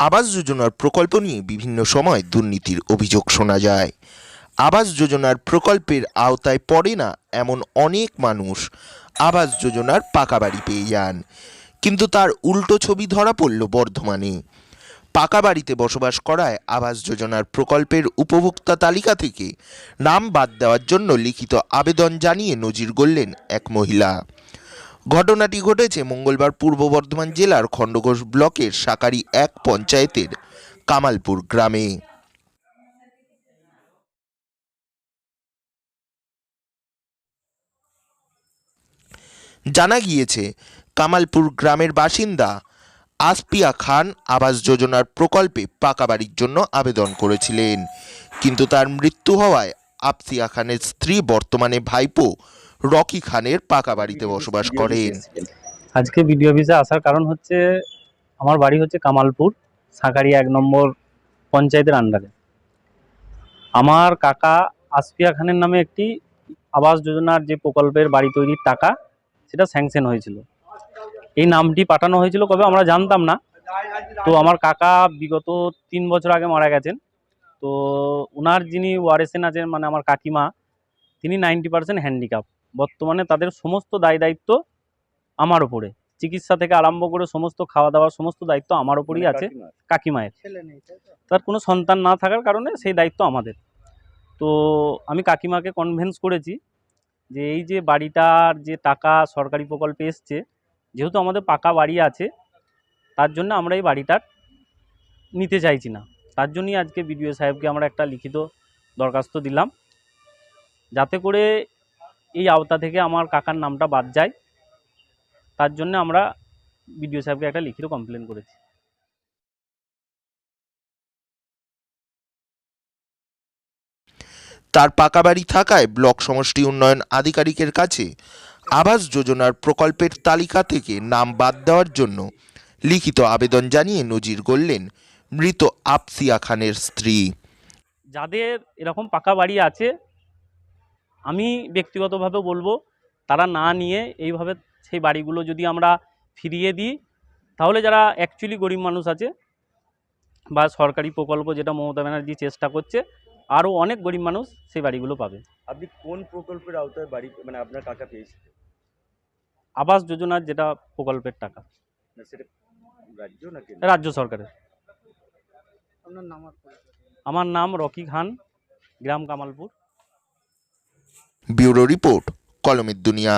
আবাস যোজনার প্রকল্প নিয়ে বিভিন্ন সময় দুর্নীতির অভিযোগ শোনা যায়। আবাস যোজনার প্রকল্পের আওতায় পড়ে না এমন অনেক মানুষ আবাস যোজনার পাকা বাড়ি পেয়ে যান। কিন্তু তার উল্টো ছবি ধরা পড়ল বর্ধমানে। পাকা বাড়িতে বসবাস করায় আবাস যোজনার প্রকল্পের উপভোক্তা তালিকা থেকে নাম বাদ দেওয়ার জন্য লিখিত আবেদন জানিয়ে নজির গড়লেন এক মহিলা। ঘটনাটি ঘটেছে মঙ্গলবার পূর্ব বর্ধমান জেলার খণ্ডঘোষ ব্লকের সাকারি এক পঞ্চায়েতের কামালপুর গ্রামে। জানা গিয়েছে, কামালপুর গ্রামের বাসিন্দা আসপিয়া খান আবাস যোজনার প্রকল্পে পাকা বাড়ির জন্য আবেদন করেছিলেন। কিন্তু তার মৃত্যু হওয়ায় আপসিয়া খানের স্ত্রী, বর্তমানে ভাইপো রকি খানের পাকা বাড়িতে বসবাস করেন। আজকে বিডিও অফিসে আসার কারণ হচ্ছে, আমার বাড়ি হচ্ছে কামালপুর সাঁকারি এক নম্বর পঞ্চায়েতের আন্ডারে। আমার কাকা আসফিয়া খানের নামে একটি আবাস যোজনার যে প্রকল্পের বাড়ি তৈরির টাকা, সেটা স্যাংশন হয়েছিল। এই নামটি পাঠানো হয়েছিল কবে আমরা জানতাম না। তো আমার কাকা বিগত তিন বছর আগে মারা গেছেন। তো ওনার যিনি ওয়ারেসেন আছেন মানে আমার কাকিমা তিনি নাইনটি পার্সেন্ট হ্যান্ডিক্যাপ বর্তমানে তাদের সমস্ত দায় দায়িত্ব আমার ওপরে চিকিৎসা থেকে আরম্ভ করে সমস্ত খাওয়া দাওয়া সমস্ত দায়িত্ব আমার ওপরই আছে কাকিমায়ের। তার কোনো সন্তান না থাকার কারণে সেই দায়িত্ব আমাদের। তো আমি কাকিমাকে কনভেন্স করেছি যে এই যে বাড়িটার যে টাকা সরকারি প্রকল্পে এসছে যেহেতু আমাদের পাকা বাড়ি আছে তার জন্য আমরা এই বাড়িটার নিতে চাইছি না। তার জন্যই আজকে বিডিও সাহেবকে আমরা একটা লিখিত দরখাস্ত দিলাম। যাতে করে এই আওতা থেকে আমার কাকার নামটা বাদ যায়। তার জন্য আমরা বিডিও সাহেবকে একটা লিখিত কমপ্লেন করেছি। তার পাকা বাড়ি থাকায় ব্লক সমষ্টি উন্নয়ন আধিকারিকের কাছে আবাস যোজনার প্রকল্পের তালিকা থেকে নাম বাদ দেওয়ার জন্য লিখিত আবেদন জানিয়ে নজির গড়লেন মৃত আপসিয়া খানের স্ত্রী। যাদের এরকম পাকা বাড়ি আছে আমি ব্যক্তিগতভাবে বলব তারা না নিয়ে এইভাবে সেই বাড়িগুলো যদি আমরা ফিরিয়ে দিই তাহলে যারা অ্যাকচুয়ালি গরিব মানুষ আছে বা সরকারি প্রকল্প যেটা মমতা ব্যানার্জি চেষ্টা করছে আরও অনেক গরিব মানুষ সেই বাড়িগুলো পাবে। আপনি কোন প্রকল্পের আওতায় বাড়ি মানে আপনার টাকা পেয়েছিলেন আবাস যোজনার যেটা প্রকল্পের টাকা। সেটা রাজ্য না কেন্দ্র রাজ্য সরকারের। আমার নাম রকি খান গ্রাম কামালপুর। ব্যুরো রিপোর্ট কলমের দুনিয়া।